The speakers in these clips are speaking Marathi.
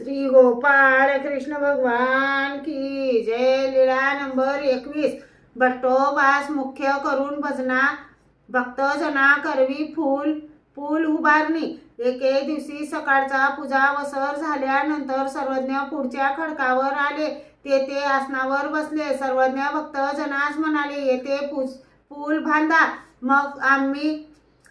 श्री गोपाळ कृष्ण भगवान की जय लीळा नंबर एकवीस. भट्टोबास मुख्य करून भजना भक्तजना करवी फूल पूल उभारणी. एके दिवशी सकाळचा पूजा वसर झाल्यानंतर सर्वज्ञ पुढच्या खडकावर आले. तेथे आसनावर बसले. सर्वज्ञ भक्तजनास म्हणाले येथे पूज पूल बांधा. मग आम्ही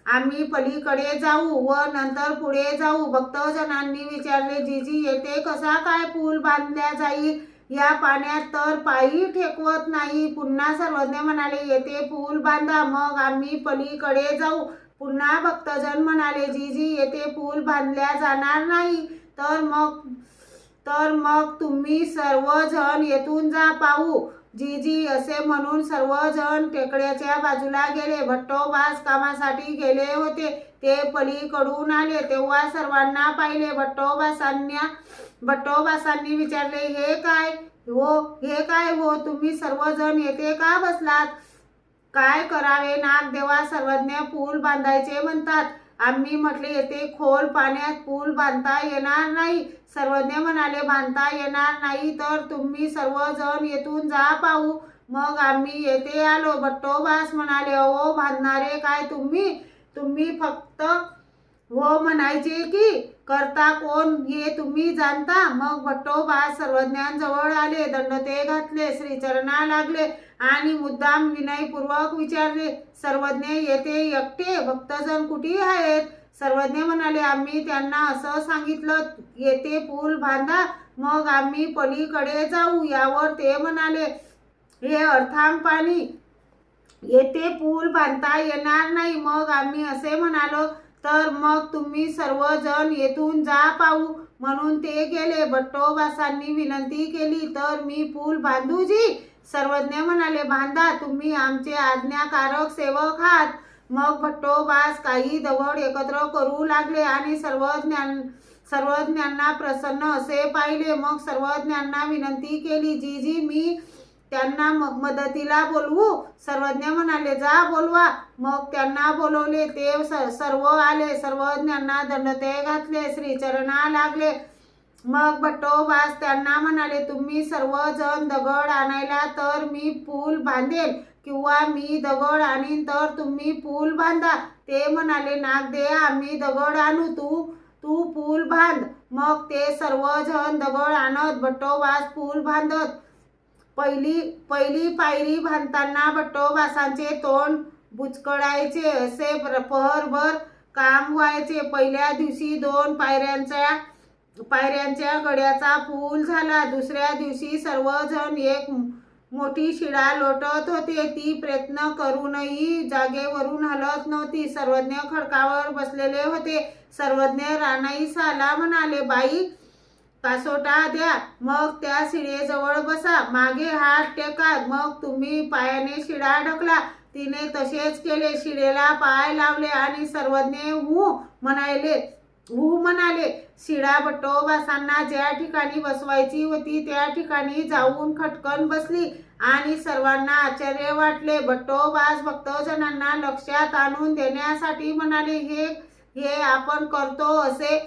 आम्ही पलीकडे जाऊ व नंतर पुढे जाऊ. भक्तजनांनी विचारले जीजी येथे कसा काय पूल बांधल्या जाईल? या पाण्यात तर पायी ठेकवत नाही. पुन्हा सर्वज्ञ म्हणाले येथे पूल बांधा मग आम्ही पलीकडे जाऊ. पुन्हा भक्तजन म्हणाले जीजी येथे पूल बांधल्या जाणार नाही. तर मग तर मग तुम्ही सर्वजण येथून जा पाहू. जी जी असे म्हणून सर्वजण टेकड्याच्या बाजूला गेले. भट्टोबास कामासाठी गेले होते. ते पलीकडून आले. तेव्हा सर्वांना पाहिले. भट्टोबासांना भट्टोबासांनी विचारले हे काय? हो हे काय हो? तुम्ही सर्वजण येथे का बसलात? काय करावे नागदेवा? सर्वज्ञ पूल बांधायचे म्हणतात. आम्ही म्हटले येथे खोल पाण्यात पूल बांधता येणार नाही. सर्वज्ञ म्हणाले बांधता येणार नाही तर तुम्ही सर्वजण येथून जा पाहू. मग आम्ही येथे आलो. भट्टोबास म्हणाले ओ बांधणारे काय तुम्ही? तुम्ही फक्त हो म्हणायचे की करता कोण? हे तुम्ही जाणता. मग भट्टोबा सर्वज्ञांजवळ आले दंडते घातले श्रीचरणा लागले आणि मुद्दाम विनयपूर्वक विचारले सर्वज्ञ येथे एकटे भक्तजन कुठे आहेत? सर्वज्ञ म्हणाले आम्ही त्यांना असं सांगितलं येथे पूल बांधा मग आम्ही पलीकडे जाऊ. यावर ते म्हणाले हे अर्थांग पाणी येथे पूल बांधता येणार नाही. मग आम्ही असे म्हणालो तर मग तुम्ही सर्वजण येथून जा पाहू. म्हणून ते गेले. भट्टोबासांनी विनंती केली तर मी पूल बांधूजी. सर्वज्ञ म्हणाले बांधा तुम्ही आमचे आज्ञाकारक सेवक आहात. मग भट्टोबास काही दगड एकत्र करू लागले आणि सर्वज्ञान सर्वज्ञांना प्रसन्न असे पाहिले. मग सर्वज्ञांना विनंती केली जी जी मी त्यांना मग मदतीला बोलवू. सर्वज्ञ म्हणाले जा बोलवा. मग त्यांना बोलवले. ते स- सर्व आले. सर्वज्ञांना दंडते घातले. श्रीचरणा लागले. मग भट्टोबास त्यांना म्हणाले तुम्ही सर्वजण दगड आणायला तर मी पूल बांधेल किंवा मी दगड आणीन तर तुम्ही पूल बांधा. ते म्हणाले नागदे आम्ही दगड आणू. तू तू पूल बांध. मग ते सर्वजण दगड आणत भट्टोबास पूल बांधत. पहिली पहिली पायरी बांधताना भट्टोबासांचे तोंड बुचकळायचे असे प्रहरभर काम व्हायचे. पहिल्या दिवशी दोन पायऱ्यांच्या पायऱ्यांच्या गड्याचा पूल झाला. दुसऱ्या दिवशी सर्वजण एक मोठी शिडा लोटत होते. ती प्रयत्न करूनही जागेवरून हलत नव्हती. सर्वज्ञ खडकावर बसलेले होते. सर्वज्ञ राणाईसाला म्हणाले बाई कासोटा द्या. मग त्या शिळेजवळ बसा. मागे हात टेका मग तुम्ही पायाने शिडा ढकला. तिने तसेच केले. शिडेला पाय लावले आणि सर्वज्ञ हू म्हणाले हू म्हणाले शिडा बट्टोबासांना ज्या ठिकाणी बसवायची होती त्या ठिकाणी जाऊन खटकन बसली. आणि सर्वांना आश्चर्य वाटले. बट्टोबास भक्तजनांना लक्षात आणून देण्यासाठी म्हणाले हे हे आपण करतो असे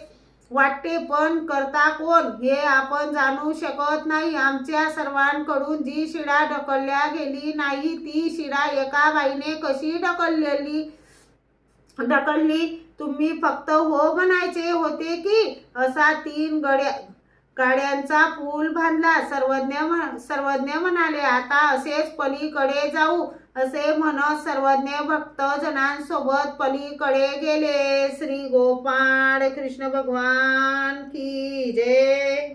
वाटते पण करता कोण हे आपण जाणू शकत नाही. आमच्या सर्वांकडून जी शिडा ढकलल्या गेली नाही ती शिडा एका बाईने कशी ढकललेली? ढकलली? तुम्ही फक्त हो म्हणायचे होते की असा तीन गड्या गाड्यांचा पूल बांधला. सर्वज्ञ सर्वज्ञ म्हणाले आता असेच पलीकडे जाऊ असे म्हणत सर्वज्ञ भक्त जनांसोबत पलीकडे गेले. श्री गोपाळ कृष्ण भगवान की जय.